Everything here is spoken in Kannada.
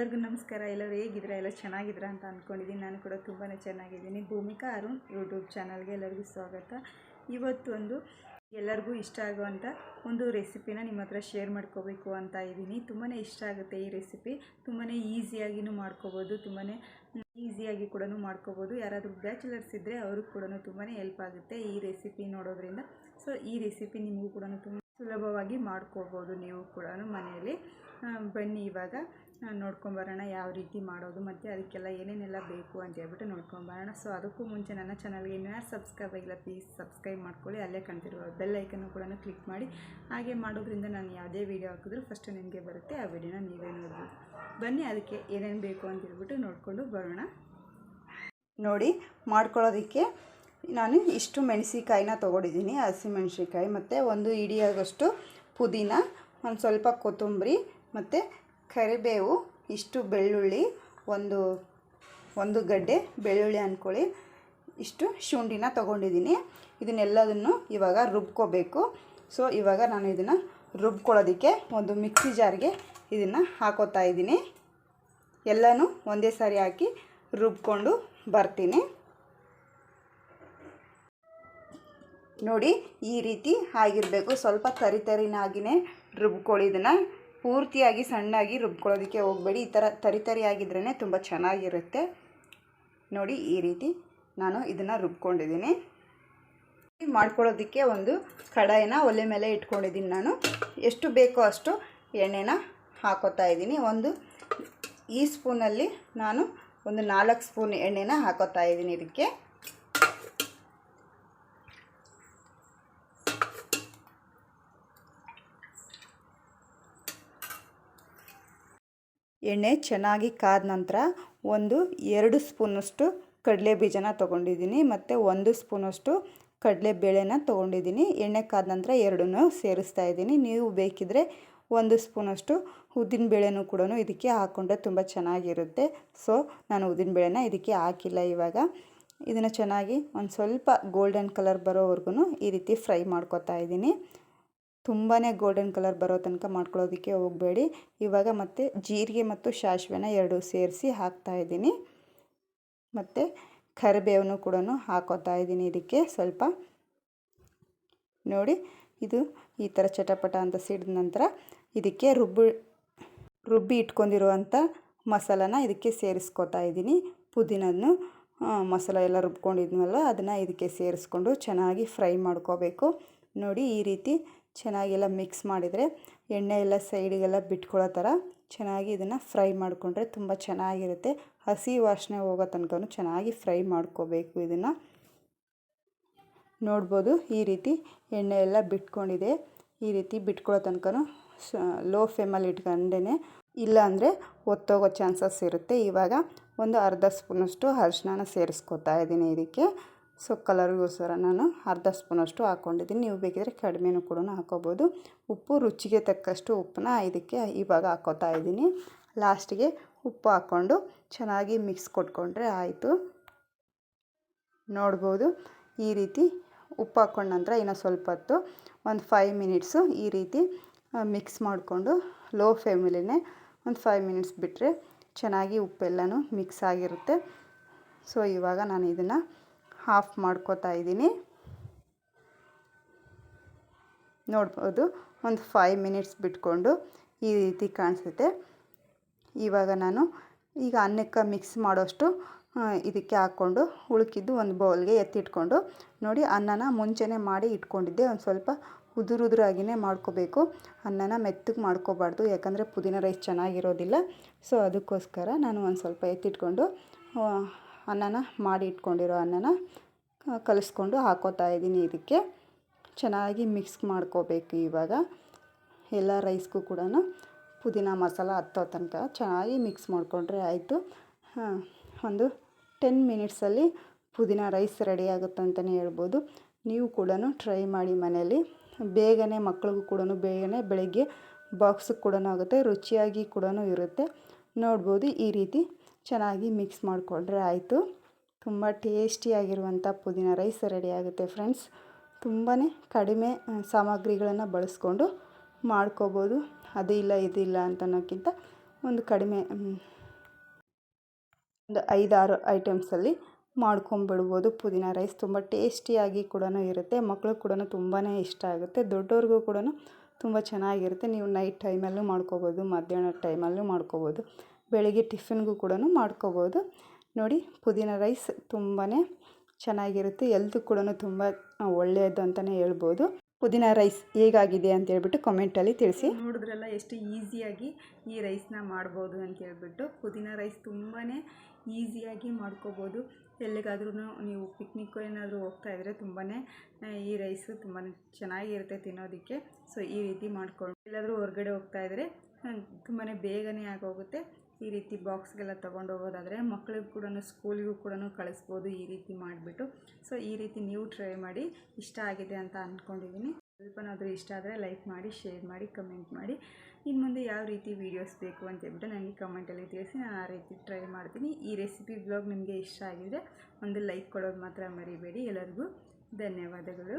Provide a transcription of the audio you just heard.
ಎಲ್ಲರಿಗೂ ನಮಸ್ಕಾರ. ಎಲ್ಲರೂ ಹೇಗಿದ್ದೀರಾ? ಎಲ್ಲ ಚೆನ್ನಾಗಿದ್ದೀರಾ ಅಂತ ಅಂದ್ಕೊಂಡಿದ್ದೀನಿ ನಾನು ಕೂಡ ತುಂಬಾ ಚೆನ್ನಾಗಿದ್ದೀನಿ. ಭೂಮಿಕಾ ಅರುಣ್ ಯೂಟ್ಯೂಬ್ ಚಾನಲ್ಗೆ ಎಲ್ಲರಿಗೂ ಸ್ವಾಗತ. ಇವತ್ತು ಒಂದು ಎಲ್ಲರಿಗೂ ಇಷ್ಟ ಆಗುವಂಥ ಒಂದು ರೆಸಿಪಿನ ನಿಮ್ಮ ಹತ್ರ ಶೇರ್ ಮಾಡ್ಕೋಬೇಕು ಅಂತ ಇದ್ದೀನಿ. ತುಂಬಾ ಇಷ್ಟ ಆಗುತ್ತೆ ಈ ರೆಸಿಪಿ. ತುಂಬಾ ಈಸಿಯಾಗಿನೂ ಮಾಡ್ಕೋಬೋದು. ತುಂಬಾ ಈಸಿಯಾಗಿ ಕೂಡ ಮಾಡ್ಕೋಬೋದು. ಯಾರಾದರೂ ಬ್ಯಾಚುಲರ್ಸ್ ಇದ್ದರೆ ಅವ್ರಿಗೆ ಕೂಡ ತುಂಬಾ ಹೆಲ್ಪ್ ಆಗುತ್ತೆ ಈ ರೆಸಿಪಿ ನೋಡೋದ್ರಿಂದ. ಸೊ, ಈ ರೆಸಿಪಿ ನಿಮಗೂ ಕೂಡ ತುಂಬ ಸುಲಭವಾಗಿ ಮಾಡ್ಕೋಬೋದು ನೀವು ಕೂಡ ಮನೆಯಲ್ಲಿ. ಬನ್ನಿ ಇವಾಗ. ನೋಡ್ಕೊಂಬರೋಣ ಯಾವ ರೀತಿ ಮಾಡೋದು, ಮತ್ತು ಅದಕ್ಕೆಲ್ಲ ಏನೇನೆಲ್ಲ ಬೇಕು ಅಂತ ಹೇಳ್ಬಿಟ್ಟು ನೋಡ್ಕೊಂಬರೋಣ ಸೊ ಅದಕ್ಕೂ ಮುಂಚೆ ನನ್ನ ಚಾನಲ್ಗೆ ಇನ್ನೂ ಯಾರು ಸಬ್ಸ್ಕ್ರೈಬ್ ಆಗಿಲ್ಲ ಪ್ಲೀಸ್ ಸಬ್ಸ್ಕ್ರೈಬ್ ಮಾಡ್ಕೊಳ್ಳಿ. ಅಲ್ಲೇ ಕಾಣ್ತಿರುವ ಬೆಲ್ ಐಕನ್ನು ಕೂಡ ಕ್ಲಿಕ್ ಮಾಡಿ. ಹಾಗೆ ಮಾಡೋದ್ರಿಂದ ನಾನು ಯಾವುದೇ ವೀಡಿಯೋ ಹಾಕಿದ್ರೂ ಫಸ್ಟ್ ನಿಮಗೆ ಬರುತ್ತೆ. ಆ ವಿಡಿಯೋನ ನೀವೇ ನೋಡ್ಬೋದು. ಬನ್ನಿ, ಅದಕ್ಕೆ ಏನೇನು ಬೇಕು ಅಂತ ಹೇಳ್ಬಿಟ್ಟು ನೋಡಿಕೊಂಡು ಬರೋಣ. ನೋಡಿ, ಮಾಡ್ಕೊಳ್ಳೋದಕ್ಕೆ ನಾನು ಇಷ್ಟು ಮೆಣಸಿಕಾಯಿನ ತೊಗೊಂಡಿದ್ದೀನಿ ಹಸಿಮೆಣ್ಸಿಕಾಯಿ ಮತ್ತು ಒಂದು ಇಡಿಯಾಗಷ್ಟು ಪುದೀನ, ಒಂದು ಸ್ವಲ್ಪ ಕೊತ್ತಂಬರಿ ಮತ್ತು ಕರಿಬೇವು, ಇಷ್ಟು ಬೆಳ್ಳುಳ್ಳಿ, ಒಂದು ಒಂದು ಗಡ್ಡೆ ಬೆಳ್ಳುಳ್ಳಿ ಅಂದ್ಕೊಳ್ಳಿ. ಇಷ್ಟು ಶುಂಠಿನ ತೊಗೊಂಡಿದ್ದೀನಿ. ಇದನ್ನೆಲ್ಲದನ್ನು ಇವಾಗ ರುಬ್ಕೋಬೇಕು. ಸೊ ಇವಾಗ ನಾನು ಇದನ್ನು ರುಬ್ಕೊಳ್ಳೋದಕ್ಕೆ ಒಂದು ಮಿಕ್ಸಿ ಜಾರ್ಗೆ ಇದನ್ನು ಹಾಕೋತಾ ಇದ್ದೀನಿ. ಎಲ್ಲನೂ ಒಂದೇ ಸಾರಿ ಹಾಕಿ ರುಬ್ಕೊಂಡು ಬರ್ತೀನಿ. ನೋಡಿ, ಈ ರೀತಿ ಆಗಿರಬೇಕು. ಸ್ವಲ್ಪ ತರಿ ತರಿನಾಗಿಯೇ ರುಬ್ಕೊಳ್ಳಿ ಇದನ್ನು. ಪೂರ್ತಿಯಾಗಿ ಸಣ್ಣಾಗಿ ರುಬ್ಕೊಳ್ಳೋದಕ್ಕೆ ಹೋಗಬೇಡಿ. ಈ ಥರ ತರಿ ತರಿ ಆಗಿದ್ರೇ ತುಂಬ ಚೆನ್ನಾಗಿರುತ್ತೆ. ನೋಡಿ ಈ ರೀತಿ ನಾನು ಇದನ್ನು ರುಬ್ಕೊಂಡಿದ್ದೀನಿ. ಮಾಡ್ಕೊಳ್ಳೋದಕ್ಕೆ ಒಂದು ಕಡಾಯಿನ ಒಲೆ ಮೇಲೆ ಇಟ್ಕೊಂಡಿದ್ದೀನಿ ನಾನು. ಎಷ್ಟು ಬೇಕೋ ಅಷ್ಟು ಎಣ್ಣೆನ ಹಾಕೋತಾ ಇದ್ದೀನಿ. ಒಂದು ಈ ಸ್ಪೂನಲ್ಲಿ ನಾನು ಒಂದು ನಾಲ್ಕು ಸ್ಪೂನ್ ಎಣ್ಣೆನ ಹಾಕೋತಾ ಇದ್ದೀನಿ ಇದಕ್ಕೆ. ಎಣ್ಣೆ ಚೆನ್ನಾಗಿ ಕಾದ ನಂತರ ಒಂದು ಎರಡು ಸ್ಪೂನಷ್ಟು ಕಡಲೆ ಬೀಜನ ತೊಗೊಂಡಿದ್ದೀನಿ ಮತ್ತು ಒಂದು ಸ್ಪೂನಷ್ಟು ಕಡಲೆ ಬೇಳೆನ ತೊಗೊಂಡಿದ್ದೀನಿ. ಎಣ್ಣೆ ಕಾದ ನಂತರ ಎರಡನ್ನೂ ಸೇರಿಸ್ತಾ ಇದ್ದೀನಿ. ನೀವು ಬೇಕಿದ್ದರೆ ಒಂದು ಸ್ಪೂನಷ್ಟು ಉದ್ದಿನ ಬೇಳೆನೂ ಕೂಡ ಇದಕ್ಕೆ ಹಾಕ್ಕೊಂಡ್ರೆ ತುಂಬ ಚೆನ್ನಾಗಿರುತ್ತೆ. ಸೊ, ನಾನು ಉದ್ದಿನ ಬೇಳೆನ ಇದಕ್ಕೆ ಹಾಕಿಲ್ಲ ಇವಾಗ. ಇದನ್ನು ಚೆನ್ನಾಗಿ ಒಂದು ಸ್ವಲ್ಪ ಗೋಲ್ಡನ್ ಕಲರ್ ಬರೋವರೆಗೂ ಈ ರೀತಿ ಫ್ರೈ ಮಾಡ್ಕೊತಾ ಇದ್ದೀನಿ. ತುಂಬಾ ಗೋಲ್ಡನ್ ಕಲರ್ ಬರೋ ತನಕ ಮಾಡ್ಕೊಳ್ಳೋದಕ್ಕೆ ಹೋಗಬೇಡಿ. ಇವಾಗ ಮತ್ತೆ ಜೀರಿಗೆ ಮತ್ತು ಸಾಸಿವೆನ ಎರಡು ಸೇರಿಸಿ ಹಾಕ್ತಾ ಇದ್ದೀನಿ. ಮತ್ತು ಕರಿಬೇವನ್ನು ಕೂಡ ಹಾಕೋತಾ ಇದ್ದೀನಿ ಇದಕ್ಕೆ ಸ್ವಲ್ಪ. ನೋಡಿ, ಇದು ಈ ಥರ ಚಟಪಟ ಅಂತ ಸಿಡಿದ ನಂತರ ಇದಕ್ಕೆ ರುಬ್ಬಿ ರುಬ್ಬಿ ಇಟ್ಕೊಂಡಿರುವಂಥ ಮಸಾಲಾನ ಇದಕ್ಕೆ ಸೇರಿಸ್ಕೊತಾ ಇದ್ದೀನಿ. ಪುದೀನನ್ನು ಮಸಾಲ ಎಲ್ಲ ರುಬ್ಕೊಂಡಿದ್ನಲ್ಲ, ಅದನ್ನು ಇದಕ್ಕೆ ಸೇರಿಸ್ಕೊಂಡು ಚೆನ್ನಾಗಿ ಫ್ರೈ ಮಾಡ್ಕೋಬೇಕು. ನೋಡಿ ಈ ರೀತಿ ಚೆನ್ನಾಗೆಲ್ಲ ಮಿಕ್ಸ್ ಮಾಡಿದರೆ ಎಣ್ಣೆ ಎಲ್ಲ ಸೈಡಿಗೆಲ್ಲ ಬಿಟ್ಕೊಳ್ಳೋ ಥರ ಚೆನ್ನಾಗಿ ಇದನ್ನು ಫ್ರೈ ಮಾಡಿಕೊಂಡ್ರೆ ತುಂಬ ಚೆನ್ನಾಗಿರುತ್ತೆ. ಹಸಿ ವಾಸನೆ ಹೋಗೋ ತನಕ ಚೆನ್ನಾಗಿ ಫ್ರೈ ಮಾಡ್ಕೋಬೇಕು ಇದನ್ನು. ನೋಡ್ಬೋದು ಈ ರೀತಿ ಎಣ್ಣೆ ಎಲ್ಲ ಬಿಟ್ಕೊಂಡಿದೆ. ಈ ರೀತಿ ಬಿಟ್ಕೊಳ್ಳೋ ತನಕ ಲೋ ಫ್ಲೇಮಲ್ಲಿ ಇಟ್ಕೊಂಡೇ ಇಲ್ಲ ಅಂದರೆ ಒತ್ತೋಗೋ ಚಾನ್ಸಸ್ ಇರುತ್ತೆ. ಇವಾಗ ಒಂದು ಅರ್ಧ ಸ್ಪೂನಷ್ಟು ಅರಿಶಿನ ಸೇರಿಸ್ಕೊತಾ ಇದ್ದೀನಿ ಇದಕ್ಕೆ. ಸೊ ಕಲರ್ಗೋಸ್ಕರ ನಾನು ಅರ್ಧ ಸ್ಪೂನಷ್ಟು ಹಾಕ್ಕೊಂಡಿದ್ದೀನಿ. ನೀವು ಬೇಕಿದ್ರೆ ಕಡಿಮೆನೂ ಕೂಡ ಹಾಕೋಬೋದು. ಉಪ್ಪು ರುಚಿಗೆ ತಕ್ಕಷ್ಟು ಉಪ್ಪನ್ನ ಇದಕ್ಕೆ ಇವಾಗ ಹಾಕೋತಾ ಇದ್ದೀನಿ. ಲಾಸ್ಟಿಗೆ ಉಪ್ಪು ಹಾಕ್ಕೊಂಡು ಚೆನ್ನಾಗಿ ಮಿಕ್ಸ್ ಕೊಟ್ಕೊಂಡ್ರೆ ಆಯಿತು. ನೋಡ್ಬೋದು ಈ ರೀತಿ ಉಪ್ಪು ಹಾಕ್ಕೊಂಡ ನಂತರ ಇನ್ನು ಸ್ವಲ್ಪ ಹೊತ್ತು ಒಂದು ಫೈವ್ ಮಿನಿಟ್ಸು ಈ ರೀತಿ ಮಿಕ್ಸ್ ಮಾಡಿಕೊಂಡು ಲೋ ಫ್ಲೇಮಲ್ಲೇ ಒಂದು ಫೈವ್ ಮಿನಿಟ್ಸ್ ಬಿಟ್ಟರೆ ಚೆನ್ನಾಗಿ ಉಪ್ಪೆಲ್ಲನೂ ಮಿಕ್ಸ್ ಆಗಿರುತ್ತೆ. ಸೊ ಇವಾಗ ನಾನು ಇದನ್ನು ಹಾಫ್ ಮಾಡ್ಕೋತಾ ಇದ್ದೀನಿ. ನೋಡ್ಬೋದು, ಒಂದು ಫೈವ್ ಮಿನಿಟ್ಸ್ ಬಿಟ್ಕೊಂಡು ಈ ರೀತಿ ಕಾಣಿಸುತ್ತೆ. ಇವಾಗ ನಾನು ಈಗ ಅನ್ನಕ್ಕೆ ಮಿಕ್ಸ್ ಮಾಡೋಷ್ಟು ಇದಕ್ಕೆ ಹಾಕ್ಕೊಂಡು ಉಳುಕಿದ್ದು ಒಂದು ಬೌಲ್ಗೆ ಎತ್ತಿಟ್ಕೊಂಡು, ನೋಡಿ ಅನ್ನನ ಮುಂಚೆನೇ ಮಾಡಿ ಇಟ್ಕೊಂಡಿದ್ದೆ. ಒಂದು ಸ್ವಲ್ಪ ಉದುರು ಉದುರಾಗಿಯೇ ಮಾಡ್ಕೋಬೇಕು. ಅನ್ನನ ಮೆತ್ತಗೆ ಮಾಡ್ಕೋಬಾರ್ದು, ಯಾಕಂದರೆ ಪುದೀನ ರೈಸ್ ಚೆನ್ನಾಗಿರೋದಿಲ್ಲ. ಸೊ ಅದಕ್ಕೋಸ್ಕರ ನಾನು ಒಂದು ಸ್ವಲ್ಪ ಎತ್ತಿಟ್ಕೊಂಡು ಅನ್ನನ ಮಾಡಿ ಇಟ್ಕೊಂಡಿರೋ ಅನ್ನನ ಕಲಿಸ್ಕೊಂಡು ಹಾಕೋತಾ ಇದ್ದೀನಿ ಇದಕ್ಕೆ. ಚೆನ್ನಾಗಿ ಮಿಕ್ಸ್ ಮಾಡ್ಕೋಬೇಕು ಇವಾಗ. ಎಲ್ಲ ರೈಸ್ಗೂ ಕೂಡ ಪುದೀನ ಮಸಾಲ ಹತ್ತೋ ತನಕ ಚೆನ್ನಾಗಿ ಮಿಕ್ಸ್ ಮಾಡಿಕೊಂಡ್ರೆ ಆಯಿತು. ಒಂದು ಟೆನ್ ಮಿನಿಟ್ಸಲ್ಲಿ ಪುದೀನ ರೈಸ್ ರೆಡಿ ಆಗುತ್ತೆ ಅಂತಲೇ ಹೇಳ್ಬೋದು. ನೀವು ಕೂಡ ಟ್ರೈ ಮಾಡಿ ಮನೇಲಿ ಬೇಗನೆ ಮಕ್ಳಿಗೂ ಕೂಡ ಬೇಗನೆ ಬೆಳಗ್ಗೆ ಬಾಕ್ಸಿಗೆ ಕೂಡ ಆಗುತ್ತೆ, ರುಚಿಯಾಗಿ ಕೂಡ ಇರುತ್ತೆ. ನೋಡ್ಬೋದು ಈ ರೀತಿ ಚೆನ್ನಾಗಿ ಮಿಕ್ಸ್ ಮಾಡಿಕೊಂಡ್ರೆ ಆಯಿತು. ತುಂಬ ಟೇಸ್ಟಿಯಾಗಿರುವಂಥ ಪುದೀನ ರೈಸ್ ರೆಡಿ ಆಗುತ್ತೆ ಫ್ರೆಂಡ್ಸ್ ತುಂಬಾ ಕಡಿಮೆ ಸಾಮಗ್ರಿಗಳನ್ನು ಬಳಸ್ಕೊಂಡು ಮಾಡ್ಕೋಬೋದು. ಅದು ಇಲ್ಲ ಇದಿಲ್ಲ ಇಲ್ಲ ಅಂತ ಅನ್ನೋಕ್ಕಿಂತ ಒಂದು ಕಡಿಮೆ ಒಂದು ಐದಾರು ಐಟಮ್ಸಲ್ಲಿ ಮಾಡ್ಕೊಂಬಿಡ್ಬೋದು ಪುದೀನ ರೈಸ್ ತುಂಬ ಟೇಸ್ಟಿಯಾಗಿ ಕೂಡ ಇರುತ್ತೆ. ಮಕ್ಕಳು ಕೂಡ ತುಂಬಾ ಇಷ್ಟ ಆಗುತ್ತೆ. ದೊಡ್ಡವ್ರಿಗೂ ಕೂಡ ತುಂಬ ಚೆನ್ನಾಗಿರುತ್ತೆ. ನೀವು ನೈಟ್ ಟೈಮಲ್ಲೂ ಮಾಡ್ಕೋಬೋದು, ಮಧ್ಯಾಹ್ನ ಟೈಮಲ್ಲೂ ಮಾಡ್ಕೋಬೋದು. ಬೆಳಿಗ್ಗೆ ಟಿಫಿನ್ಗೂ ಕೂಡ ಮಾಡ್ಕೋಬೋದು. ನೋಡಿ, ಪುದೀನ ರೈಸ್ ತುಂಬಾ ಚೆನ್ನಾಗಿರುತ್ತೆ. ಎಲ್ತು ಕೂಡ ತುಂಬ ಒಳ್ಳೆಯದು ಅಂತಲೇ ಹೇಳ್ಬೋದು. ಪುದೀನ ರೈಸ್ ಹೇಗಾಗಿದೆ ಅಂತ ಹೇಳ್ಬಿಟ್ಟು ಕಮೆಂಟಲ್ಲಿ ತಿಳಿಸಿ. ನೋಡಿದ್ರಲ್ಲ ಎಷ್ಟು ಈಸಿಯಾಗಿ ಈ ರೈಸ್ನ ಮಾಡ್ಬೋದು ಅಂತ ಹೇಳ್ಬಿಟ್ಟು, ಪುದೀನ ರೈಸ್ ತುಂಬಾ ಈಸಿಯಾಗಿ ಮಾಡ್ಕೋಬೋದು. ಎಲ್ಲಿಗಾದ್ರೂ ನೀವು ಪಿಕ್ನಿಕ್ ಏನಾದರೂ ಹೋಗ್ತಾ ಇದ್ದರೆ ತುಂಬಾ ಈ ರೈಸು ತುಂಬಾ ಚೆನ್ನಾಗಿರುತ್ತೆ ತಿನ್ನೋದಕ್ಕೆ. ಸೊ ಈ ರೀತಿ ಮಾಡ್ಕೊಂಡು ಎಲ್ಲಾದರೂ ಹೊರಗಡೆ ಹೋಗ್ತಾ ಇದ್ದರೆ ತುಂಬಾ ಬೇಗನೆ ಆಗೋಗುತ್ತೆ. ಈ ರೀತಿ ಬಾಕ್ಸ್ಗೆಲ್ಲ ತೊಗೊಂಡು ಹೋಗೋದಾದರೆ ಮಕ್ಕಳಿಗೂ ಕೂಡ ಸ್ಕೂಲಿಗೂ ಕೂಡ ಕಳಿಸ್ಬೋದು ಈ ರೀತಿ ಮಾಡಿಬಿಟ್ಟು. ಸೊ, ಈ ರೀತಿ ನೀವು ಟ್ರೈ ಮಾಡಿ, ಇಷ್ಟ ಆಗಿದೆ ಅಂತ ಅಂದ್ಕೊಂಡಿದ್ದೀನಿ ಸ್ವಲ್ಪನಾದರೂ ಇಷ್ಟ ಆದರೆ ಲೈಕ್ ಮಾಡಿ, ಶೇರ್ ಮಾಡಿ, ಕಮೆಂಟ್ ಮಾಡಿ. ಇನ್ನು ಮುಂದೆ ಯಾವ ರೀತಿ ವೀಡಿಯೋಸ್ ಬೇಕು ಅಂತ ಹೇಳ್ಬಿಟ್ಟು ನನಗೆ ಕಮೆಂಟಲ್ಲಿ ತಿಳಿಸಿ, ನಾನು ಆ ರೀತಿ ಟ್ರೈ ಮಾಡ್ತೀನಿ. ಈ ರೆಸಿಪಿ ಬ್ಲಾಗ್ ನಿಮಗೆ ಇಷ್ಟ ಆಗಿದೆ ಒಂದು ಲೈಕ್ ಕೊಡೋದು ಮಾತ್ರ ಮರಿಬೇಡಿ ಎಲ್ಲರಿಗೂ. ಧನ್ಯವಾದಗಳು.